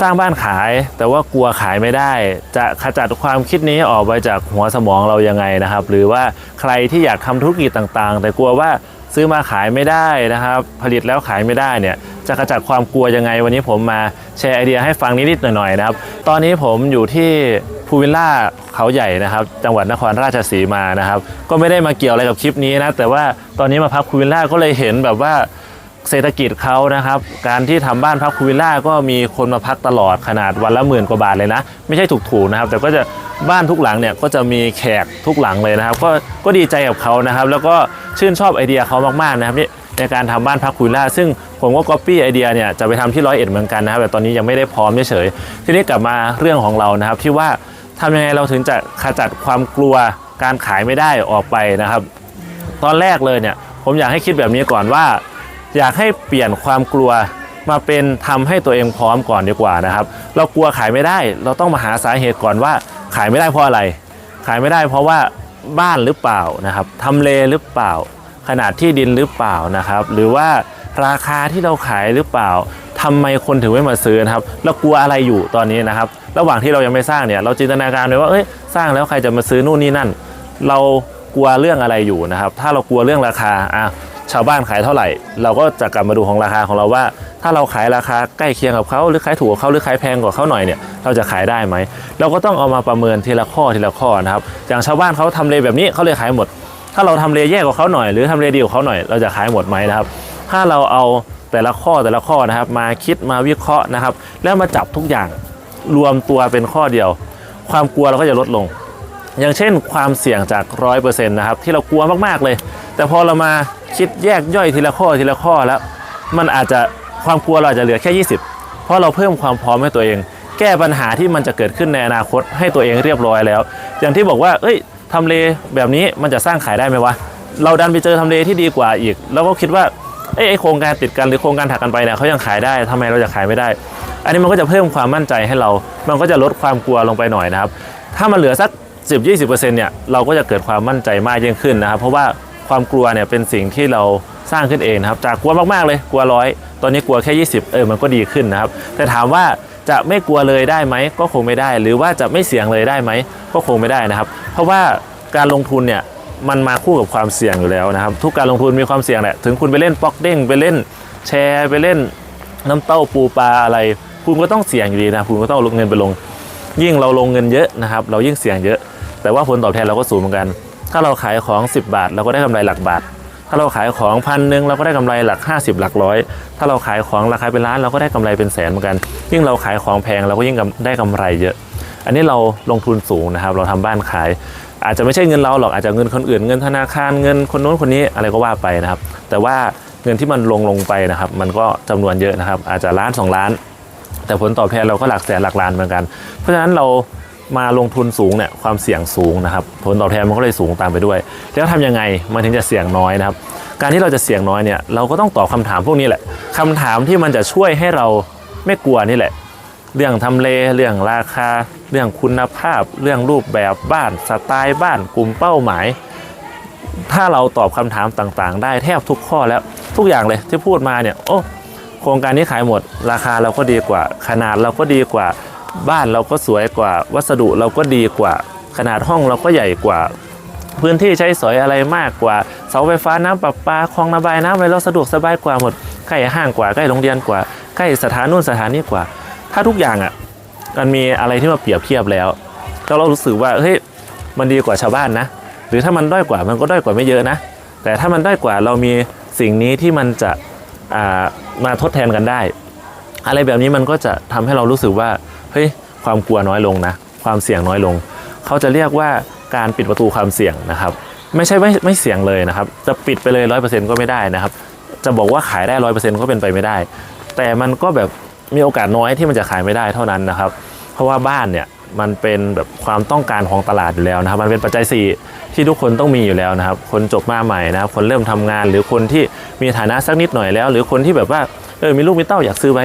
สร้างบ้านขายแต่ว่ากลัวขายไม่ได้ จะขจัดความคิดนี้ออกไปจากหัวสมองเรายังไงนะครับ หรือว่าใครที่อยากทำธุรกิจต่างๆ แต่กลัวว่าซื้อมาขายไม่ได้นะครับ ผลิตแล้วขายไม่ได้เนี่ยจะขจัดความกลัวยังไง วันนี้ผมมาแชร์ไอเดียให้ฟังนิดๆหน่อยๆนะครับ ตอนนี้ผมอยู่ที่ภูวิลล่าเขาใหญ่นะครับ จังหวัดนครราชสีมานะครับ ก็ไม่ได้มาเกี่ยวอะไรกับคลิปนี้นะแต่ว่าตอนนี้มาพักภูวิลล่าก็เลยเห็นแบบว่า เศรษฐกิจเขานะครับ การที่ทำบ้านพักพูวิลล่าก็มีคนมาพักตลอดขนาดวันละหมื่นกว่าบาทเลยนะ ไม่ใช่ถูกๆนะครับ แต่ก็จะบ้านทุกหลังเนี่ยก็จะมีแขกทุกหลังเลยนะครับ ก็ก็ดีใจกับเขานะครับ แล้วก็ชื่นชอบไอเดียเขามากๆนะครับนี่ในการทำบ้านพักพูลวิลล่า ซึ่งผมก็ก๊อปปี้ไอเดียเนี่ยจะไปทำที่ร้อยเอ็ดเหมือนกันนะครับแต่ตอนนี้ยังไม่ได้พร้อมเฉยๆทีนี้กลับมาเรื่องของเรานะครับ ที่ว่าทำยังไงเราถึงจะขจัดความกลัวการขายไม่ได้ออกไปนะครับ ตอนแรกเลยเนี่ยผมอยากให้คิดแบบนี้ก่อนว่า อยากให้เปลี่ยนความกลัวมาเป็นทำให้ตัวเองพร้อมก่อนดีกว่านะครับ เรากลัวขายไม่ได้ เราต้องมาหาสาเหตุก่อนว่าขายไม่ได้เพราะอะไร ขายไม่ได้เพราะว่าบ้านหรือเปล่านะครับทำเลหรือเปล่า ขนาดที่ดินหรือเปล่านะครับ หรือว่าราคาที่เราขายหรือเปล่าทำไมคนถึงไม่มาซื้อนะครับ เรากลัวอะไรอยู่ตอนนี้นะครับ ระหว่างที่เรายังไม่สร้างเนี่ย เราจินตนาการเลยว่าเอ้ยสร้างแล้วใครจะมาซื้อนู่นนี่นั่น เรากลัวเรื่องอะไรอยู่นะครับ ถ้าเรากลัวเรื่องราคาอะ ชาวบ้านขายเท่าไหร่ เราก็จะกลับมาดูของราคาของเราว่า ถ้าเราขายราคาใกล้เคียงกับเขาหรือขายถูกกว่าเขาหรือขายแพงกว่าเขาหน่อยเนี่ยเราจะขายได้ไหมเราก็ต้องเอามาประเมินทีละข้อทีละข้อนะครับอย่างชาวบ้านเขาทำเลแบบนี้เขาเลยขายหมด ถ้าเราทำเลแย่กว่าเขาหน่อย หรือทำเลดีกว่าเขาหน่อยเราจะขายหมดไหมนะครับ ถ้าเราเอาแต่ละข้อแต่ละข้อนะครับ มาคิดมาวิเคราะห์นะครับ แล้วมาจับทุกอย่างรวมตัวเป็นข้อเดียว ความกลัวเราก็จะลดลง อย่างเช่นความเสี่ยงจากร้อยเปอร์เซ็นต์นะครับที่เรากลัวมากๆเลย แต่พอเรามาคิดแยกย่อยทีละข้อทีละข้อแล้ว มันอาจจะความกลัวเราอาจจะเหลือแค่ 20 เพราะเราเพิ่มความพร้อมให้ตัวเอง แก้ปัญหาที่มันจะเกิดขึ้นในอนาคตให้ตัวเองเรียบร้อยแล้ว อย่างที่บอกว่า เอ้ยทำเลแบบนี้มันจะสร้างขายได้ไหมวะเราดันไปเจอทำเลที่ดีกว่าอีก แล้วก็คิดว่าเอ้ยไอ้โครงการติดกันหรือโครงการถักกันไปเนี่ยเขายังขายได้ทำไมเราจะขายไม่ได้ อันนี้มันก็จะเพิ่มความมั่นใจให้เรา มันก็จะลดความกลัวลงไปหน่อยนะครับ ถ้ามันเหลือสัก 10-20%เนี่ยเราก็จะเกิดความมั่นใจมากยิ่งขึ้นนะครับ เพราะว่าความกลัวเนี่ยเป็นสิ่งที่เราสร้างขึ้นเองนะครับ จากกลัวมากๆเลยกลัวร้อยตอนนี้กลัวแค่ 20 เออมันก็ดีขึ้นนะครับ แต่ถามว่าจะไม่กลัวเลยได้ไหมก็คงไม่ได้ หรือว่าจะไม่เสี่ยงเลยได้ไหมก็คงไม่ได้นะครับ เพราะว่าการลงทุนเนี่ยมันมาคู่กับความเสี่ยงอยู่แล้วนะครับ ทุกการลงทุนมีความเสี่ยงแหละถึงคุณไปเล่นป๊อกเด้งไปเล่นแชร์ไปเล่นน้ำเต้าปูปลาอะไร คุณก็ต้องเสี่ยงอยู่ดีนะคุณก็ต้องเอาเงินไปลง ยิ่งเราลงเงินเยอะนะครับ เรายิ่งเสี่ยงเยอะ แต่ว่าผลตอบแทนเราก็สูงเหมือนกัน ถ้าเราขายของ 10 บาท เราก็ได้กำไรหลักบาท ถ้าเราขายของพันหนึ่งเราก็ได้กำไรหลัก 50 หลักร้อย ถ้าเราขายของราคาเป็นล้านเราก็ได้กำไรเป็นแสนเหมือนกัน ยิ่งเราขายของแพงเราก็ยิ่งได้กำไรเยอะ อันนี้เราลงทุนสูงนะครับ เราทำบ้านขาย อาจจะไม่ใช่เงินเราหรอกอาจจะเงินคนอื่นเงินธนาคารเงินคนโน้นคนนี้อะไรก็ว่าไปนะครับ แต่ว่าเงินที่มันลงลงไปนะครับ มันก็จำนวนเยอะนะครับ อาจจะล้านสองล้าน แต่ผลตอบแทนเราก็หลักแสนหลักล้านเหมือนกัน เพราะฉะนั้นเรามาลงทุนสูงเนี่ยความเสี่ยงสูงนะครับ ผลตอบแทนมันก็เลยสูงตามไปด้วย แล้วทำยังไงมันถึงจะเสี่ยงน้อยนะครับ การที่เราจะเสี่ยงน้อยเนี่ยเราก็ต้องตอบคำถามพวกนี้แหละคำถามที่มันจะช่วยให้เราไม่กลัวนี่แหละ เรื่องทำเลเรื่องราคา เรื่องคุณภาพ เรื่องรูปแบบบ้านสไตล์บ้านกลุ่มเป้าหมาย ถ้าเราตอบคำถามต่างๆ ได้แทบทุกข้อแล้วทุกอย่างเลยที่พูดมาเนี่ยโอ้ โครงการนี้ขายหมด ราคาเราก็ดีกว่า ขนาดเราก็ดีกว่า บ้านเราก็สวยกว่า วัสดุเราก็ดีกว่า ขนาดห้องเราก็ใหญ่กว่า พื้นที่ใช้สอยอะไรมากกว่า เสาไฟฟ้าน้ำประปาคลองระบายน้ำอะไรเราสะดวกสบายกว่าหมดใกล้ห้างกว่าใกล้โรงเรียนกว่าใกล้สถานนู่นสถานนี้กว่า ถ้าทุกอย่างอะมันมีอะไรที่มาเปรียบเทียบแล้วแล้วเรารู้สึกว่าเฮ้ยมันดีกว่าชาวบ้านนะ หรือถ้ามันด้อยกว่ามันก็ด้อยกว่าไม่เยอะนะ แต่ถ้ามันด้อยกว่าเรามีสิ่งนี้ที่มันจะ มาทดแทนกันได้ อะไรแบบนี้มันก็จะทำให้เรารู้สึกว่าเฮ้ยความกลัวน้อยลงนะ ความเสี่ยงน้อยลง เขาจะเรียกว่าการปิดประตูความเสี่ยงนะครับ ไม่ใช่ไม่ไม่เสี่ยงเลยนะครับ จะปิดไปเลยร้อยเปอร์เซ็นต์ก็ไม่ได้นะครับ จะบอกว่าขายได้ร้อยเปอร์เซ็นต์ก็เป็นไปไม่ได้ แต่มันก็แบบมีโอกาสน้อยที่มันจะขายไม่ได้เท่านั้นนะครับ เพราะว่าบ้านเนี่ย มันเป็นแบบความต้องการของตลาดอยู่แล้วนะครับ มันเป็นปัจจัยสี่ที่ทุกคนต้องมีอยู่แล้วนะครับ คนจบมาใหม่นะครับ คนเริ่มทำงาน หรือคนที่มีฐานะสักนิดหน่อยแล้ว หรือคนที่แบบว่าเออมีลูกมีเต้าอยากซื้อไว้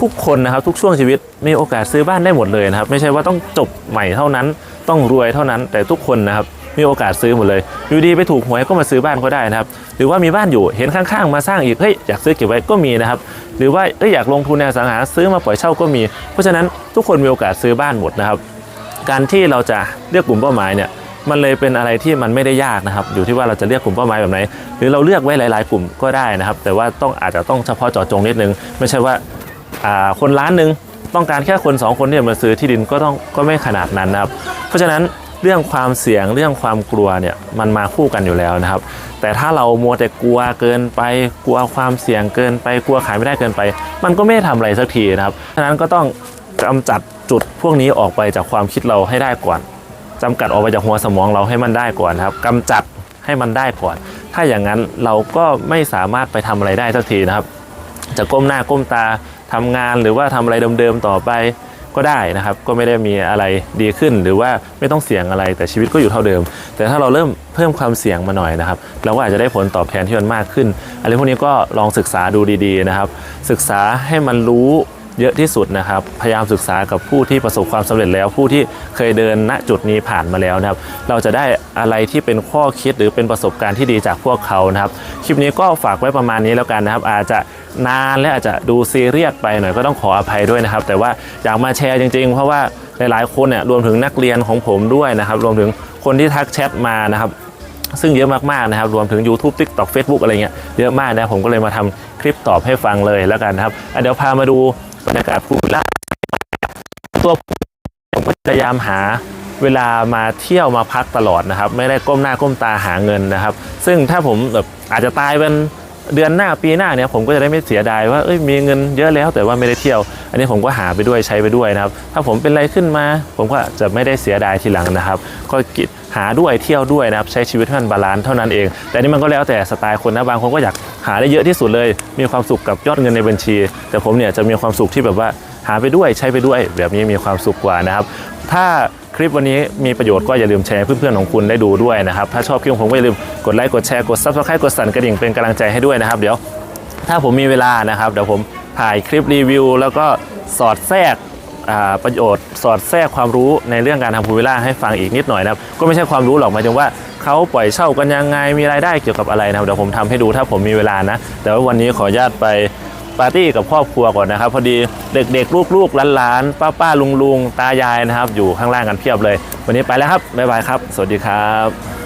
ทุกคนนะครับทุกช่วงชีวิตมีโอกาสซื้อบ้านได้หมดเลยนะครับ ไม่ใช่ว่าต้องจบใหม่เท่านั้น ต้องรวยเท่านั้นแต่ทุกคนนะครับ มีโอกาสซื้อหมดเลย อยู่ดีไปถูกหวยก็มาซื้อบ้านก็ได้นะครับ หรือว่ามีบ้านอยู่เห็นข้างๆมาสร้างอีกเฮ้ยอยากซื้อเก็บไว้ก็มีนะครับ หรือว่าเอ้ยอยากลงทุนในสังหาซื้อมาปล่อยเช่าก็มี เพราะฉะนั้นทุกคนมีโอกาสซื้อบ้านหมดนะครับ การที่เราจะเลือกกลุ่มเป้าหมายเนี่ยมันเลยเป็นอะไรที่มันไม่ได้ยากนะครับ อยู่ที่ว่าเราจะเลือกกลุ่มเป้าหมายแบบไหน หรือเราเลือกไว้หลาย ๆ กลุ่มก็ได้นะครับ แต่ว่าต้องอาจจะต้องเฉพาะเจาะจงนิดนึง ไม่ใช่ว่าอ่าคนล้านหนึ่งต้องการแค่คน 2 คนที่จะมาซื้อที่ดินก็ต้องก็ไม่ขนาดนั้นนะครับ เพราะฉะนั้น เรื่องความเสี่ยงเรื่องความกลัวเนี่ยมันมาคู่กันอยู่แล้วนะครับ แต่ถ้าเรามัวแต่กลัวเกินไปกลัวความเสี่ยงเกินไปกลัวขายไม่ได้เกินไป มันก็ไม่ได้ทำอะไรสักทีนะครับฉะนั้นก็ต้องกำจัดจุดพวกนี้ออกไปจากความคิดเราให้ได้ก่อนจำกัดออกไปจากหัวสมองเราให้มันได้ก่อนครับกำจัดให้มันได้ก่อน ถ้าอย่างนั้นเราก็ไม่สามารถไปทำอะไรได้สักทีนะครับ จะก้มหน้าก้มตาทำงานหรือว่าทำอะไรเดิมๆต่อไป ก็ได้นะครับ ก็ไม่ได้มีอะไรดีขึ้น หรือว่าไม่ต้องเสี่ยงอะไรแต่ชีวิตก็อยู่เท่าเดิม แต่ถ้าเราเริ่มเพิ่มความเสี่ยงมาหน่อยนะครับ เราก็อาจจะได้ผลตอบแทนที่มันมากขึ้นอะไรพวกนี้ก็ลองศึกษาดูดีๆนะครับ ศึกษาให้มันรู้เยอะที่สุดนะครับ พยายามศึกษากับผู้ที่ประสบความสำเร็จแล้ว ผู้ที่เคยเดินณจุดนี้ผ่านมาแล้วนะครับ เราจะได้อะไรที่เป็นข้อคิดหรือเป็นประสบการณ์ที่ดีจากพวกเขานะครับ คลิปนี้ก็ฝากไว้ประมาณนี้แล้วกันนะครับ อาจจะ นานและอาจจะดูซีเรียสไปหน่อยก็ต้องขออภัยด้วยนะครับ แต่ว่าอยากมาแชร์จริง ๆ เพราะว่าหลายๆคนเนี่ยรวมถึงนักเรียนของผมด้วยนะครับ รวมถึงคนที่ทักแชทมานะครับซึ่งเยอะมากๆนะครับ รวมถึง YouTube TikTok Facebook อะไรเงี้ยเยอะมากนะผมก็เลยมาทำคลิปตอบให้ฟังเลยแล้วกันนะครับเดี๋ยวพามาดูบรรยากาศภูวิลล่าตัวผมก็พยายามหาเวลามาเที่ยวมาพักตลอดนะครับ ไม่ได้ก้มหน้าก้มตาหาเงินนะครับ ซึ่งถ้าผมแบบอาจจะตายเป็น เดือนหน้าปีหน้าเนี่ยผมก็จะได้ไม่เสียดายว่าเอ้ยมีเงินเยอะแล้วแต่ว่าไม่ได้เที่ยว อันนี้ผมก็หาไปด้วยใช้ไปด้วยนะครับ ถ้าผมเป็นอะไรขึ้นมา ผมก็จะไม่ได้เสียดายทีหลังนะครับ ก็กิหาด้วยเที่ยวด้วยนะครับใช้ชีวิตให้มันบาลานซ์เท่านั้นเอง แต่นี่มันก็แล้วแต่สไตล์คนนะบางคนก็อยากหาได้เยอะที่สุดเลย มีความสุขกับยอดเงินในบัญชี แต่ผมเนี่ยจะมีความสุขที่แบบว่าหาไปด้วยใช้ไปด้วยแบบนี้มีความสุขกว่านะครับ ถ้า คลิปวันนี้มีประโยชน์ก็อย่าลืมแชร์เพื่อนๆของคุณได้ดูด้วยนะครับ ถ้าชอบคลิปของผมก็อย่าลืมกดไลค์กดแชร์กด subscribe กดสั่นกระดิ่งเป็นกำลังใจให้ด้วยนะครับ เดี๋ยวถ้าผมมีเวลานะครับเดี๋ยวผมถ่ายคลิปรีวิว แล้วก็สอดแทรกประโยชน์สอดแทรกความรู้ในเรื่องการทำพูลวิลล่าให้ฟังอีกนิดหน่อยนะครับก็ไม่ใช่ความรู้หรอกหมายถึงว่าเขาปล่อยเช่ากันยังไงมีรายได้เกี่ยวกับอะไรนะครับเดี๋ยวผมทำให้ดูถ้าผมมีเวลานะแต่ว่าวันนี้ขออนุญาตไป ปาร์ตี้กับครอบครัวก่อนนะครับ พอดีเด็กๆ ลูกๆหลานๆป้าๆลุงๆตายายนะครับ อยู่ข้างล่างกันเพียบเลย วันนี้ไปแล้วครับบ๊ายบายครับ สวัสดีครับ